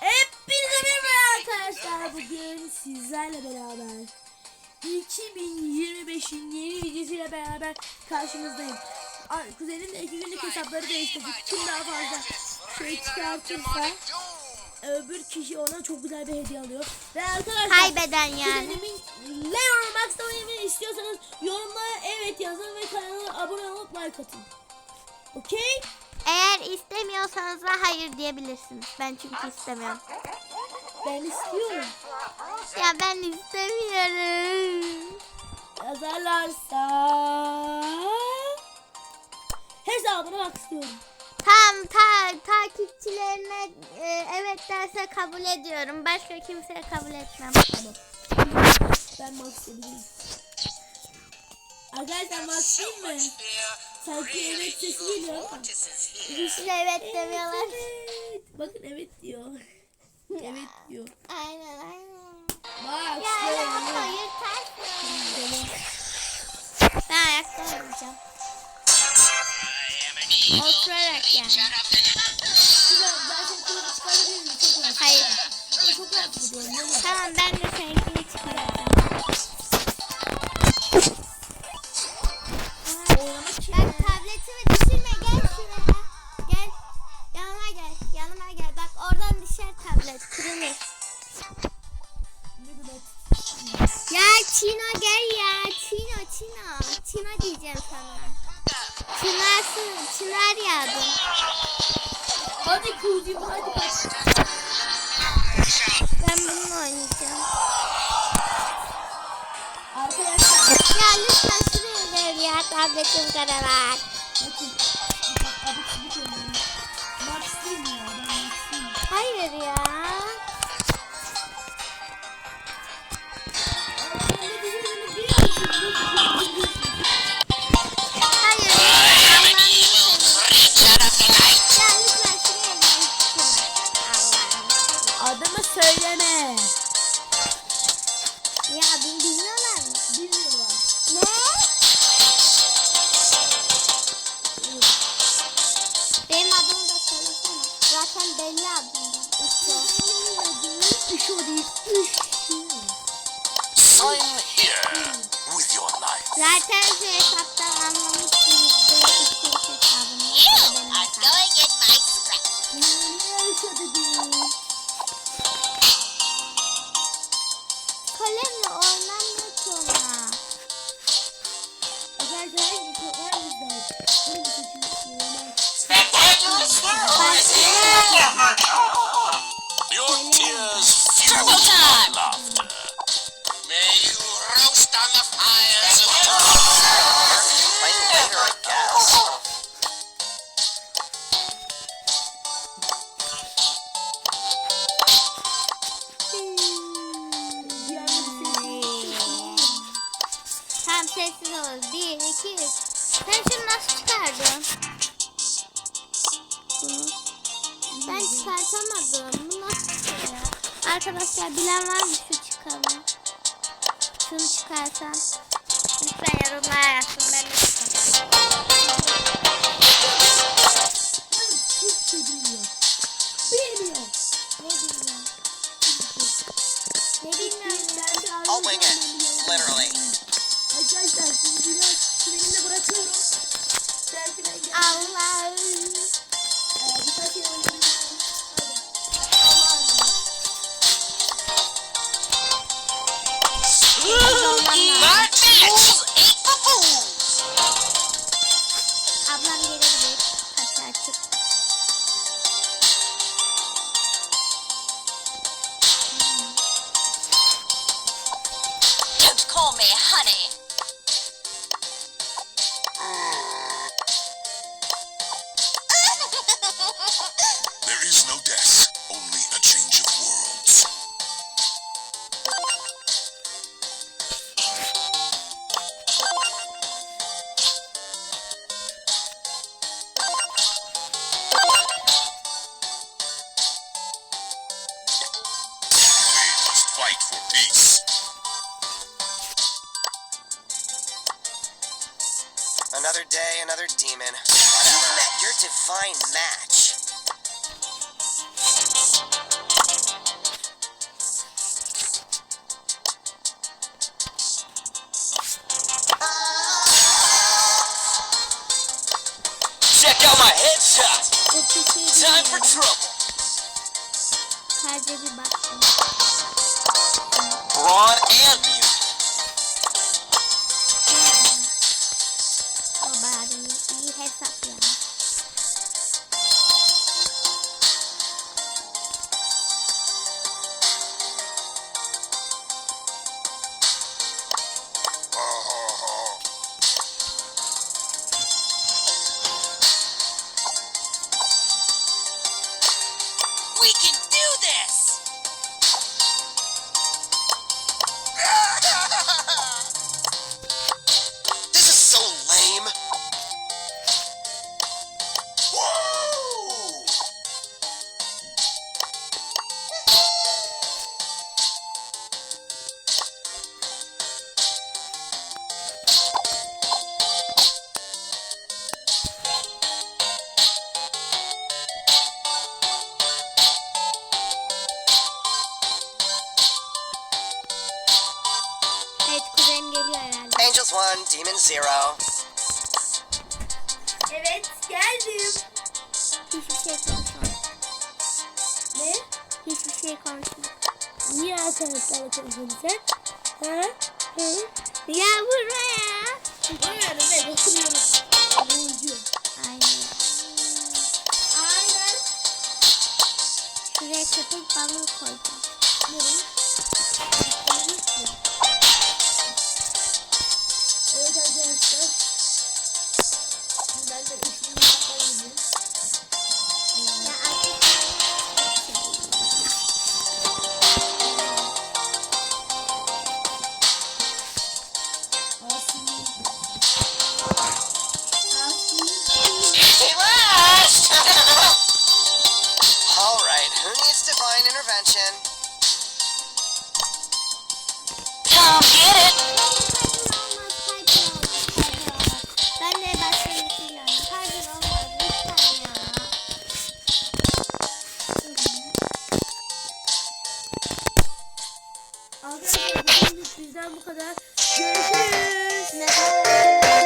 Hepinize merhaba arkadaşlar. Bugün sizlerle beraber 2025'in yeni videosuyla beraber karşınızdayım. Ay, Kuzenim de iki günlük hesapları değiştirdik. Kim daha fazla şey çıkartırsa öbür kişi ona çok güzel bir hediye alıyor. Ve arkadaşlar Kaybeden yani. Kuzenimin Leon Max'ta oynamayı istiyorsanız yorumlara evet yazın ve kanala abone olup like atın. Okey? Eğer istemiyorsanız da hayır diyebilirsiniz. Ben çünkü istemiyorum. Ben istiyorum. Ya ben istemiyorum. Yazarlarsa hesabına bak istiyorum. Tam ta, takipçilerine e, evet derse kabul ediyorum. Başka kimseye kabul etmem. Tamam. Ben Max değilim. Arkadaşlar değil mi? Sanki evet sesi geliyor ama. De evet demiyorlar. Evet. Bakın evet diyor. evet diyor. Aynen aynen. Max. Ya hayır ters. Ben ayakta oynayacağım. Oturarak yani. Hayır. Tamam ben de seninkini çıkaracağım. Çınarsın. Çınar yağdı. Hadi kuzucuğum hadi kaç. Ben bununla oynayacağım. Arkadaşlar Ya lütfen şuraya gel ya. Tabletim karalar. bakın. Bak O değil. Sign here with your life. Zaten şu hesaptan anlamışsınızdır. Hesabını. Benim hesabım. Ne yaşadı Kalemle sessiz olun. Bir, iki, üç. Sen şunu nasıl çıkardın? Bunu. Ben çıkartamadım. Bu nasıl çıkıyor? Arkadaşlar bilen var mı şu çıkanı? Şunu çıkarsan. Lütfen yorumlara yazsın. Ben de çıkartayım. Hiç şey bilmiyor. Bilmiyor. Biraz benimle bırakıyorum. Dersine gel. Allah. Birkaç yere oynayalım. Hadi. That bitch ate the food. Ablam gelebilir. Kapı. Don't call me honey. fight for peace. Another day, another demon. You've met your divine match. Check out my headshot! Time for trouble! Brawn and beauty. Oh, buddy, something. We can herhalde. Angels one, Demon zero. Evet geldim. Hiçbir şey konuşmadım. Ne? Hiçbir şey konuşmadım. Niye arkadaşlarla konuşuyorsun sen? Ha? Hı? Ya vurma ya. Bilmiyorum ben oturuyorum. Oyuncu. Aynen. Aynen. Şuraya köpek balığı koyacağım. Nereye? İntervention? Come get it! Ben de başka birisiyle oynayayım. Hayır olmaz. Lütfen ya. Arkadaşlar bugünlük bizden bu kadar.